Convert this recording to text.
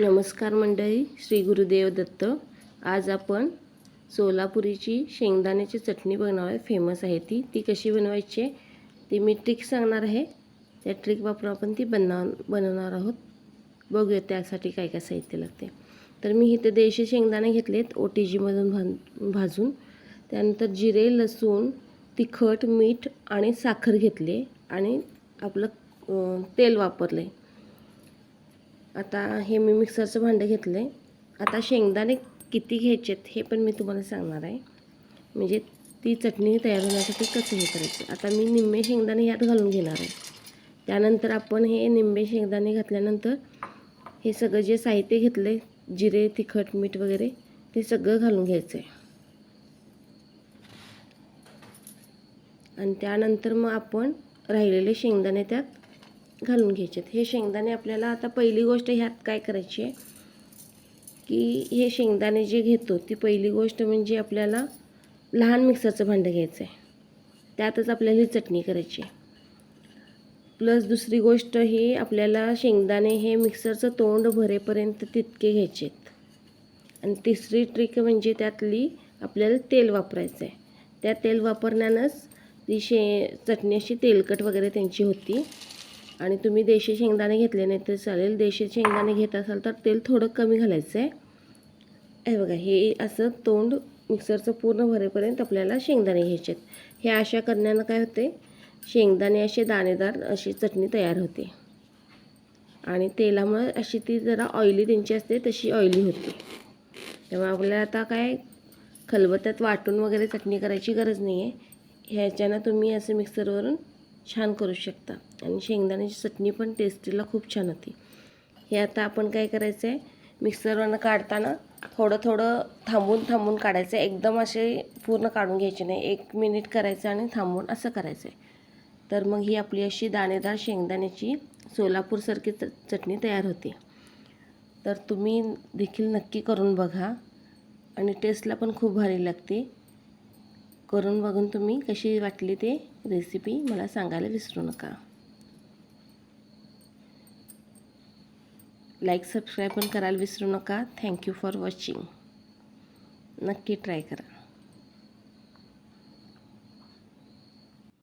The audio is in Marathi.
नमस्कार मंडळी श्री गुरुदेव दत्त. आज आपण सोलापुरीची शेंगदाण्याची चटणी बनवणार फेमस आहे ती. ती कशी बनवायची? आहे ती मी ट्रिक सांगणार आहे. त्या ट्रिक वापरून आपण ती बनव बनवणार आहोत. बघूया त्यासाठी काय काय साहित्य लागते. तर मी इथे देशी शेंगदाणे घेतलेत ओ टी जीमधून भां भाजून. त्यानंतर जिरे लसूण तिखट मीठ आणि साखर घेतले आणि आपलं तेल वापरले आता हे मी मिक्सरचं भांडं घेतलं आहे आता शेंगदाणे किती घ्यायचेत हे पण मी तुम्हाला सांगणार आहे. म्हणजे ती चटणी तयार होण्यासाठी कसं हे करायचं? आता मी निम्मे शेंगदाणे यात घालून घेणार आहे. त्यानंतर आपण हे निंबे शेंगदाणे घातल्यानंतर हे सगळं जे साहित्य घेतलं आहे जिरे तिखट मीठ वगैरे ते सगळं घालून घ्यायचं आहे आणि त्यानंतर मग आपण राहिलेले शेंगदाणे त्यात घालून घ्यायचे हे शेंगदाणे आपल्याला आता पहिली गोष्ट ह्यात काय करायची आहे? की हे शेंगदाणे जे घेतो ती पहिली गोष्ट म्हणजे आपल्याला लहान मिक्सरचं भांडं घ्यायचं आहे त्यातच आपल्याला ही चटणी करायची आहे. प्लस दुसरी गोष्ट ही आपल्याला शेंगदाणे हे मिक्सरचं तोंड भरेपर्यंत तितके घ्यायचे आहेत आणि तिसरी ट्रिक म्हणजे त्यातली आपल्याला तेल वापरायचं आहे त्या तेल वापरण्यानंच ती शे चटणी अशी तेलकट वगैरे त्यांची होती. आणि तुम्ही देशी शेंगदाणे घेतले नाही तर चालेल. देशी शेंगदाणे घेत असाल तर तेल थोडं कमी घालायचं आहे हे बघा हे असं तोंड मिक्सरचं पूर्ण भरेपर्यंत आपल्याला शेंगदाणे घ्यायचे आहेत हे अशा करण्यानं काय होते? शेंगदाणे असे दाणेदार अशी चटणी तयार होते. आणि तेलामुळे अशी ती जरा ऑइली त्यांची असते तशी ऑइली होते. त्यामुळे आपल्याला आता काय खलबत्त्यात वाटून वगैरे चटणी करायची गरज नाही आहे ह्याच्यानं तुम्ही असं मिक्सरवरून छान करू शकता. आणि शेंगदाण्याची चटणी पण टेस्टीला खूप छान होती. हे आता आपण काय करायचं आहे मिक्सरवरनं काढताना थोडं थोडं थांबून थांबून काढायचं. आहे एकदम असे पूर्ण काढून घ्यायचे नाही. एक मिनिट करायचं आणि थांबून असं करायचं आहे तर मग ही आपली अशी दाणेदार शेंगदाण्याची सोलापूरसारखी च चटणी तयार होते. तर तुम्ही देखील नक्की करून बघा. आणि टेस्टला पण खूप भारी लागते. करून बघून तुम्ही कशी वाटली ते रेसिपी मला सांगायला विसरू नका. लाईक सबस्क्राईब पण करायला विसरू नका. थँक्यू फॉर वॉचिंग नक्की ट्राय करा.